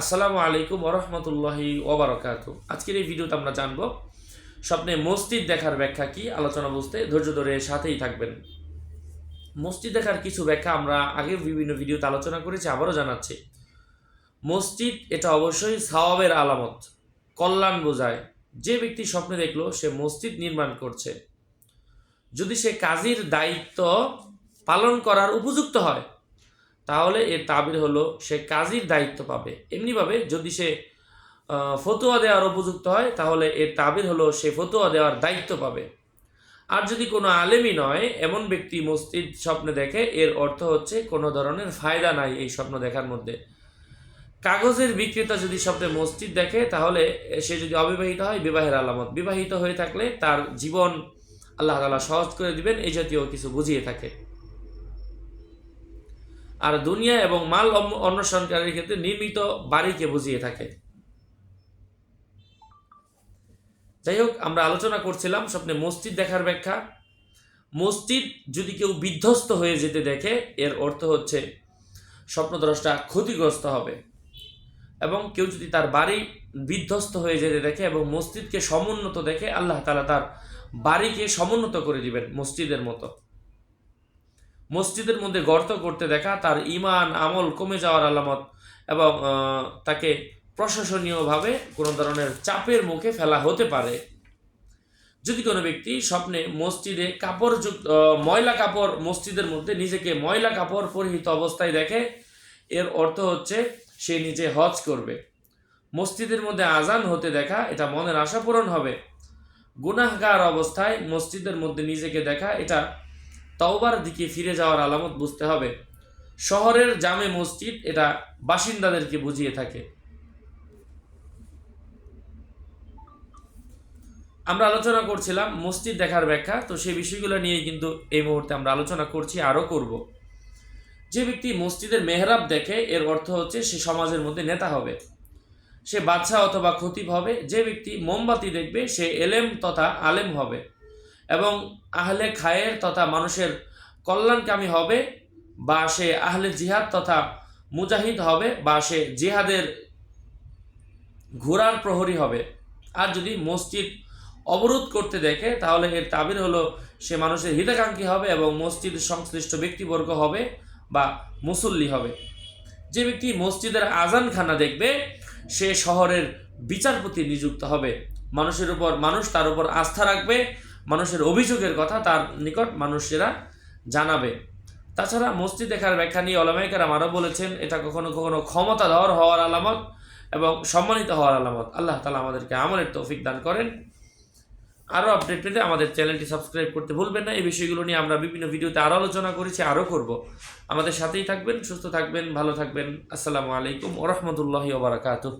আসসালামু আলাইকুম ওরহমতুল্লাহি ওবরাকাত। আজকের এই ভিডিওতে আমরা জানব, স্বপ্নে মসজিদ দেখার ব্যাখ্যা কি? আলোচনা বুঝতে ধৈর্য ধরে সাথেই থাকবেন। মসজিদ দেখার কিছু ব্যাখ্যা আমরা আগে বিভিন্ন ভিডিওতে আলোচনা করেছি, আবারও জানাচ্ছি। মসজিদ এটা অবশ্যই সাওয়াবের আলামত, কল্যাণ বোঝায়। যে ব্যক্তি স্বপ্নে দেখল, সে মসজিদ নির্মাণ করছে। যদি সে কাজীর দায়িত্ব পালন করার উপযুক্ত হয় তাহলে এর তাবির হলো সে কাজীর দায়িত্ব পাবে। এমনিভাবে যদি সে ফতোয়া দেওয়ার উপযুক্ত হয়, তাহলে এর তাবির হলো সে ফতোয়া দেওয়ার দায়িত্ব পাবে। আর যদি কোনো আলেমই নয়, এমন ব্যক্তি মসজিদ স্বপ্নে দেখে, এর অর্থ হচ্ছে কোনো ধরনের ফায়দা নাই এই স্বপ্ন দেখার মধ্যে। কাগজের বিক্রেতা যদি স্বপ্নে মসজিদ দেখে, তাহলে সে যদি অবিবাহিত হয়, বিবাহের আলামত। বিবাহিত হয়ে থাকলে তার জীবন আল্লাহ তালা সহজ করে দিবেন এই জাতীয় কিছু বুঝিয়ে থাকে। আর দুনিয়া এবং মাল অন্বেষণকারীর ক্ষেত্রে নির্মিত বাড়িকে বুঝিয়ে থাকে। যাই হোক, আমরা আলোচনা করছিলাম স্বপ্নে মসজিদ দেখার ব্যাখ্যা। মসজিদ যদি কেউ বিধ্বস্ত হয়ে যেতে দেখে, এর অর্থ হচ্ছে স্বপ্নদ্রষ্টা ক্ষতিগ্রস্ত হবে। এবং কেউ যদি তার বাড়ি বিধ্বস্ত হয়ে যেতে দেখে এবং মসজিদকে সমুন্নত দেখে, আল্লাহ তালা তার বাড়িকে সমুন্নত করে দিবেন মসজিদের মতো। মসজিদের মধ্যে গর্ত করতে দেখা, তার ইমান আমল কমে যাওয়ার আলামত এবং তাকে প্রশাসনীয়ভাবে কোনো ধরনের চাপের মুখে ফেলা হতে পারে। যদি কোনো ব্যক্তি স্বপ্নে মসজিদে কাপড় যুক্ত ময়লা কাপড়, মসজিদের মধ্যে নিজেকে ময়লা কাপড় পরিহিত অবস্থায় দেখে, এর অর্থ হচ্ছে সে নিজে হজ করবে। মসজিদের মধ্যে আজান হতে দেখা, এটা মনের আশা পূরণ হবে। গুনাহগার অবস্থায় মসজিদের মধ্যে নিজেকে দেখা, এটা তওবার দিকে ফিরে যাওয়ার আলামত বুঝতে হবে। শহরের জামে মসজিদ এটা বাসিন্দাদেরকে বুঝিয়ে থাকে। আমরা আলোচনা করছিলাম মসজিদ দেখার ব্যাখ্যা, তো সেই বিষয়গুলো নিয়ে কিন্তু এই মুহূর্তে আমরা আলোচনা করছি, আরও করব। যে ব্যক্তি মসজিদের মেহরাব দেখে, এর অর্থ হচ্ছে সে সমাজের মধ্যে নেতা হবে। সে বাদশাহ অথবা খতিব হবে। যে ব্যক্তি মোমবাতি দেখবে, সে এলেম তথা আলেম হবে। এবং আহলে খায়ের তথা মানুষের কল্যাণকামী হবে, বা সে আহলে জিহাদ তথা মুজাহিদ হবে, বা সে জিহাদের ঘোড়ার প্রহরী হবে। আর যদি মসজিদ অবরোধ করতে দেখে, তাহলে এর তাবির হলো সে মানুষের হিতাকাঙ্ক্ষী হবে এবং মসজিদ সংশ্লিষ্ট ব্যক্তিবর্গ হবে বা মুসল্লি হবে। যে ব্যক্তি মসজিদের আজানখানা দেখবে, সে শহরের বিচারপতি নিযুক্ত হবে। মানুষের উপর, মানুষ তার উপর আস্থা রাখবে মানুষের অভিযোগের কথা তার নিকট মানুষেরা জানাবে। তাছাড়া মসজিদ দেখার ব্যাখ্যা নিয়ে অলামাইকারাম আরও বলেছেন, এটা কখনো কখনো ক্ষমতাধর হওয়ার আলামত এবং সম্মানিত হওয়ার আলামত। আল্লাহ তালা আমাদেরকে আমলের তৌফিক দান করেন। আরও আপডেট পেতে আমাদের চ্যানেলটি সাবস্ক্রাইব করতে ভুলবেন না। এই বিষয়গুলো নিয়ে আমরা বিভিন্ন ভিডিওতে আরও আলোচনা করেছি, আরও করব। আমাদের সাথেই থাকবেন, সুস্থ থাকবেন, ভালো থাকবেন। আসসালামু আলাইকুম ওরহমতুল্লাহি ওবরাকাতুহ